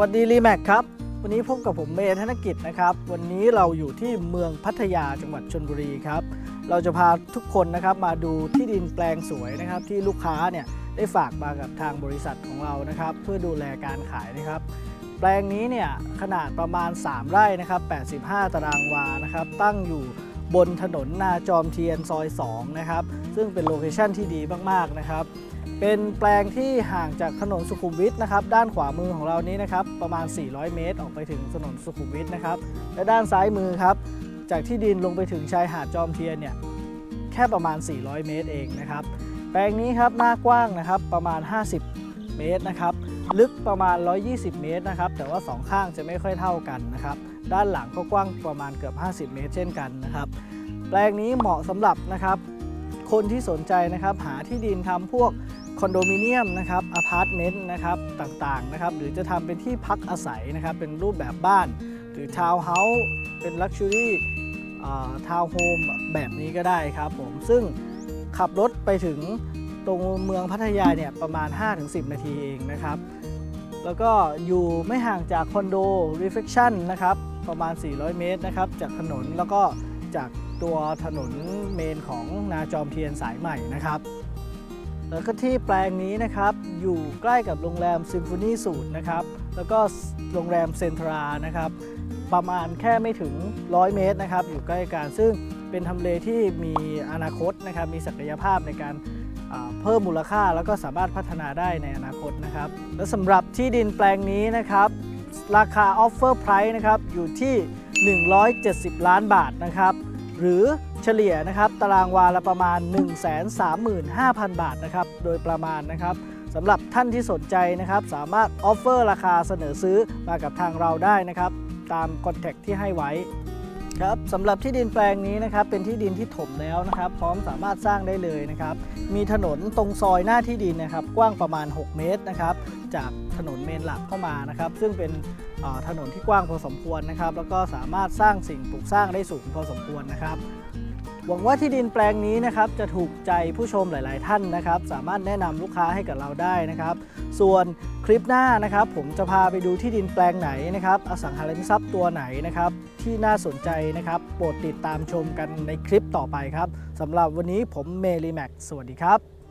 วัสดีรีแม็กครับ วันนี้พบกับผมเมย์ธนกิจนะครับ วันนี้เราอยู่ที่เมืองพัทยาจังหวัดชนบุรีครับ เราจะพาทุกคนนะครับมาดูที่ดินแปลงสวยนะครับ ที่ลูกค้าเนี่ยได้ฝากมากับทางบริษัทของเรานะครับ เพื่อดูแลการขายนะครับ แปลงนี้เนี่ยขนาดประมาณ 3 ไร่นะครับ85 ตารางวานะครับ ตั้งอยู่ บนถนนนาจอมเทียนซอย2นะครับซึ่งเป็นโลเคชั่นที่ดีมากๆนะครับเป็นแปลงที่ห่างจากถนนสุขุมวิทนะครับด้านขวามือของเรานี้นะครับประมาณ 400 เมตร ออกไปถึงถนนสุขุมวิทนะครับและด้านซ้ายมือครับจากที่ดินลงไปถึงชายหาดจอมเทียนเนี่ยแค่ประมาณ 400 เมตรเองนะครับแปลงนี้ครับหน้ากว้างนะครับประมาณ 50 เมตรนะครับ ลึกประมาณ 120 เมตรนะครับ แต่ว่าสองข้างจะไม่ค่อยเท่ากันนะครับ ด้านหลังก็กว้างประมาณเกือบ 50 เมตร เช่นกันนะครับ แปลงนี้เหมาะสำหรับนะครับ คนที่สนใจนะครับหาที่ดินทำพวกคอนโดมิเนียมนะครับอพาร์ตเมนต์นะครับต่างๆนะครับ หรือจะทำเป็นที่พักอาศัยนะครับ เป็นรูปแบบบ้าน หรือทาวน์เฮาส์เป็นลักชัวรี่ทาวน์โฮมแบบนี้ก็ได้ครับผม ซึ่งขับรถไปถึง ตรงเมืองพัทยาเนี่ยประมาณ 5-10 นาทีเองนะครับ แล้วก็อยู่ไม่ห่างจากคอนโด Reflection นะครับประมาณ 400 เมตรนะครับจากถนนแล้วก็จากตัวถนนเมนของนาจอมเทียนสายใหม่นะครับ แล้วก็ที่แปลงนี้นะครับอยู่ใกล้กับโรงแรมซิมโฟนีสูตรนะครับแล้วก็โรงแรมเซ็นทรานะครับประมาณแค่ไม่ถึง 100 เมตรนะครับอยู่ใกล้กันซึ่งเป็นทำเลที่มีอนาคตนะครับมีศักยภาพในการ เพิ่มมูลค่าแล้วก็สามารถพัฒนาได้ในอนาคตนะครับ และสำหรับที่ดินแปลงนี้นะครับ ราคา Offer Price นะครับอยู่ที่ 170 ล้านบาทนะครับ หรือเฉลี่ยนะครับตารางวาละประมาณ 135,000 บาทนะครับโดยประมาณนะครับสำหรับท่านที่สนใจนะครับ สามารถออฟเฟอร์ราคาเสนอซื้อมากับทางเราได้นะครับ ตามคอนแทคที่ให้ไว้ ครับสำหรับที่ดินแปลงนี้นะครับเป็นที่ดินที่ถมแล้วนะครับ พร้อมสามารถสร้างได้เลยนะครับ มีถนนตรงซอยหน้าที่ดินนะครับ กว้างประมาณ 6 เมตรนะครับ จากถนนเมนหลักเข้ามานะครับ ซึ่งเป็นถนนที่กว้างพอสมควรนะครับ แล้วก็สามารถสร้างสิ่งปลูกสร้างได้สูงพอสมควรนะครับ หวังว่าที่ดินแปลงนี้นะครับจะถูกใจผู้ชมหลาย ๆ ท่านนะครับ สามารถแนะนำลูกค้าให้กับเราได้นะครับ ส่วนคลิปหน้านะครับ ผมจะพาไปดูที่ดินแปลงไหนนะครับอสังหาริมทรัพย์ตัวไหนนะครับ ที่น่าสนใจนะครับ โปรดติดตามชมกันในคลิปต่อไปครับสำหรับวันนี้ผมเมลีแม็กสวัสดีครับ